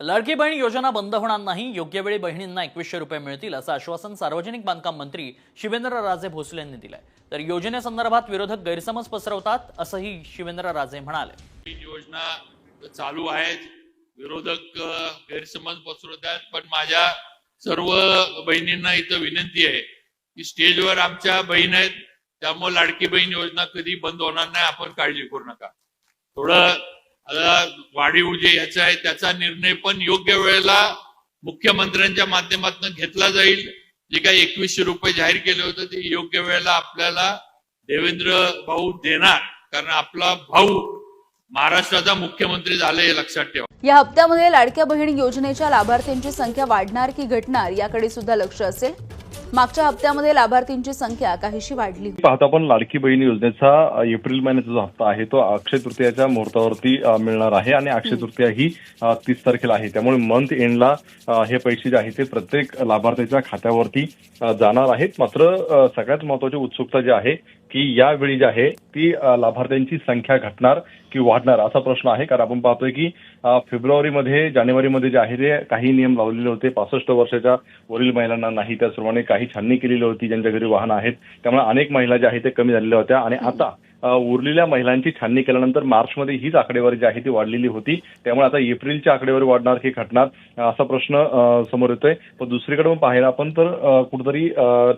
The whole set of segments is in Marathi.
लाडकी बहीण योजना बंद होणार नाही योग्य वेळी बहिणींना एकवीसशे रुपये मिळतील असं आश्वासन सार्वजनिक बांधकाम मंत्री शिवेंद्रराजे भोसले यांनी दिलंय. तर योजनेसंदर्भात विरोधक गैरसमज पसरवतात असंही शिवेंद्रराजे म्हणाले. योजना चालू आहेत. विरोधक गैरसमज पसरवतात पण माझ्या सर्व बहिणींना इथं विनंती आहे की स्टेजवर आमच्या बहीण आहेत. त्यामुळे लाडकी बहीण योजना कधी बंद होणार नाही आपण काळजी करू नका. थोडं वाढीव जे याचा आहे त्याचा निर्णय पण योग्य वेळेला मुख्यमंत्र्यांच्या माध्यमातून घेतला जाईल. जे काही एकवीसशे रुपये जाहीर केले होते ते योग्य वेळेला आपल्याला देवेंद्र भाऊ देणार. कारण आपला भाऊ महाराष्ट्राचा मुख्यमंत्री झाले हे लक्षात ठेवा. या हप्त्यामध्ये लाडक्या बहिणी योजनेच्या लाभार्थ्यांची संख्या वाढणार की घटणार याकडे सुद्धा लक्ष असेल. मागच्या हप्त्यामध्ये लाभार्थींची संख्या काहीशी वाढली पाहता आपण लाडकी बहीण योजनेचा एप्रिल महिन्याचा जो हप्ता आहे तो अक्षय तृतीयाच्या मुहूर्तावरती मिळणार आहे आणि अक्षय तृतीया ही तीस तारखेला आहे. त्यामुळे मंथ एंडला हे पैसे जे आहे ते प्रत्येक लाभार्थीच्या खात्यावरती जाणार आहेत. मात्र सगळ्यात महत्वाची उत्सुकता जी आहे की यावेळी जी आहे ती लाभार्थ्यांची संख्या घटणार की वाढणार असा प्रश्न आहे. कारण आपण पाहतोय की फेब्रुवारीमध्ये जानेवारीमध्ये जे आहे ते काही नियम लावलेले होते. पासष्ट वर्षाच्या वरील महिलांना नाही. त्याचप्रमाणे काही छाननी केलेली होती. ज्यांच्या घरी वाहन आहेत. त्यामुळे अनेक महिला ज्या आहेत ते कमी झालेल्या होत्या. आणि आता उरलेल्या महिलांची छाननी केल्यानंतर मार्चमध्ये हीच आकडेवारी जी आहे ती वाढलेली होती. त्यामुळे आता एप्रिलची आकडेवारी वाढणार की घटणार असा प्रश्न समोर येतोय. पण दुसरीकडे पाहायला आपण तर कुठेतरी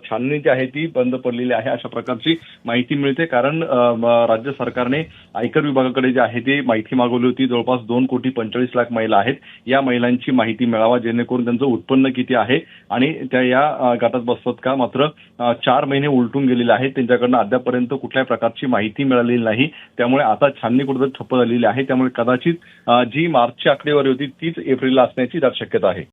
छाननी जी आहे ती बंद पडलेली आहे अशा प्रकारची माहिती मिळते. कारण राज्य सरकारने आयकर विभागाकडे जे आहे ती माहिती मागवली होती. जवळपास दोन कोटी पंचेचाळीस लाख महिला आहेत. या महिलांची माहिती मिळावा जेणेकरून त्यांचं उत्पन्न किती आहे आणि त्या या गटात बसतात का? मात्र चार महिने उलटून गेलेले आहेत. त्यांच्याकडनं अद्यापर्यंत कुठल्याही प्रकारची माहिती मिळालेली नाही. त्यामुळे आता छाननी कुठेतरी ठप्प झालेली आहे. त्यामुळे कदाचित जी मार्चची आकडेवारी होती तीच एप्रिलला असण्याची शक्यता आहे.